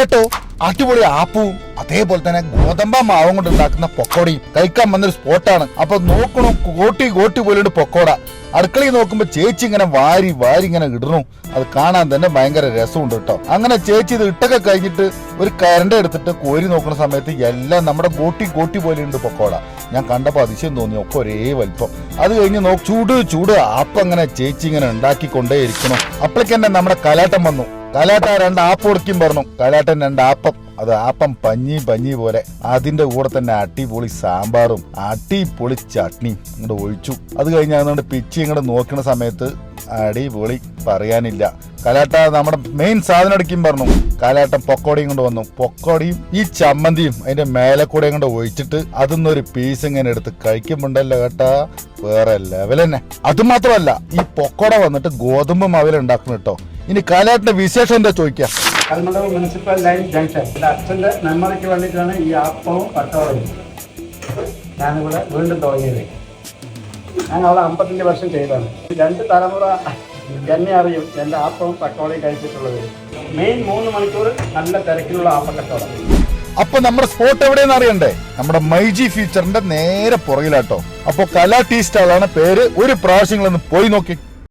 ഏട്ടോ അടിപൊളി ആപ്പവും അതേപോലെ തന്നെ ഗോതമ്പ മാവും കൊണ്ട് ഉണ്ടാക്കുന്ന പൊക്കോടയും. കഴിക്കാൻ വന്നൊരു സ്പോട്ടാണ് അപ്പൊ നോക്കണു കോട്ടി കോട്ടി പോലെ പൊക്കോട. അടുക്കളയിൽ നോക്കുമ്പോ ചേച്ചി ഇങ്ങനെ വാരി വാരി ഇങ്ങനെ ഇടണു അത് കാണാൻ തന്നെ ഭയങ്കര രസമുണ്ട് കേട്ടോ. അങ്ങനെ ചേച്ചി ഇത് ഇട്ടൊക്കെ കഴിഞ്ഞിട്ട് ഒരു കരണ്ട എടുത്തിട്ട് കോരി നോക്കുന്ന സമയത്ത് എല്ലാം നമ്മുടെ കോട്ടി കോട്ടി പോലെയുണ്ട് പൊക്കോട. ഞാൻ കണ്ടപ്പോ അതിശയം തോന്നി ഒക്കെ ഒരേ വലിപ്പം. അത് കഴിഞ്ഞ് നോക്ക് ചൂട് ചൂട് ആപ്പ് അങ്ങനെ ചേച്ചി ഇങ്ങനെ ഉണ്ടാക്കിക്കൊണ്ടേ ഇരിക്കണം അപ്പോഴേക്കന്നെ നമ്മുടെ കലാട്ടം വന്നു. കലാട്ട രണ്ട് ആപ്പ് കൊടുക്കും പറഞ്ഞു. കലാട്ടൻ രണ്ട് ആപ്പം. അത് ആപ്പം പഞ്ഞി പഞ്ഞി പോലെ. അതിന്റെ കൂടെ തന്നെ അടിപൊളി സാമ്പാറും അടിപൊളി ചട്നിയും ഇങ്ങോട്ട് ഒഴിച്ചു. അത് കഴിഞ്ഞ് അതുകൊണ്ട് പിച്ചി ഇങ്ങോട്ട് നോക്കുന്ന സമയത്ത് അടിപൊളി പറയാനില്ല. കലാട്ട നമ്മുടെ മെയിൻ സാധനം അടിക്കും പറഞ്ഞു. കാലാട്ടം പൊക്കോടിയും കൊണ്ട് വന്നു. പൊക്കോടിയും ഈ ചമ്മന്തിയും അതിന്റെ മേലെ കൂടെ കൊണ്ട് ഒഴിച്ചിട്ട് അതിന്ന് ഒരു പീസ് ഇങ്ങനെ എടുത്ത് കഴിക്കുമ്പോണ്ടല്ലോ കേട്ടാ. വേറെ ലെവൽ തന്നെ. അതുമാത്രമല്ല ഈ പൊക്കോട വന്നിട്ട് ഗോതമ്പ് മാവിൽ കേട്ടോ. ഇനി കാലാട്ടിന്റെ വിശേഷം എന്താ ചോദിക്കാം? കൽമണ്ഡപം മുനിസിപ്പൽ ലൈൻ ജംഗ്ഷൻ എന്റെ അച്ഛന്റെ മെമ്മറിക്ക് വേണ്ടിയിട്ടാണ് ഈ അപ്പവും പട്ടവടയും ഞാനിവിടെ വീണ്ടും തുടങ്ങിയത്. ഞാൻ അവിടെ അമ്പത്തഞ്ച് വർഷം ചെയ്തതാണ്. രണ്ട് തലമുറ എന്നെ അറിയും എന്റെ ആപ്പവും പട്ടോളയും കഴിച്ചിട്ടുള്ളത്. മെയിൻ മൂന്ന് മണിക്കൂർ നല്ല തിരക്കിലുള്ള ആപ്പക്കച്ചവടം അപ്പൊ നമ്മുടെ സ്പോട്ട് എവിടെയെന്ന് അറിയണ്ടേ? നമ്മുടെ മൈജി ഫീച്ചറിന്റെ നേരെ പുറകിലാട്ടോ. അപ്പൊ കലാ ടീ സ്റ്റാളാണ് പേര്. ഒരു പ്രാവശ്യങ്ങളൊന്ന് പോയി നോക്കി.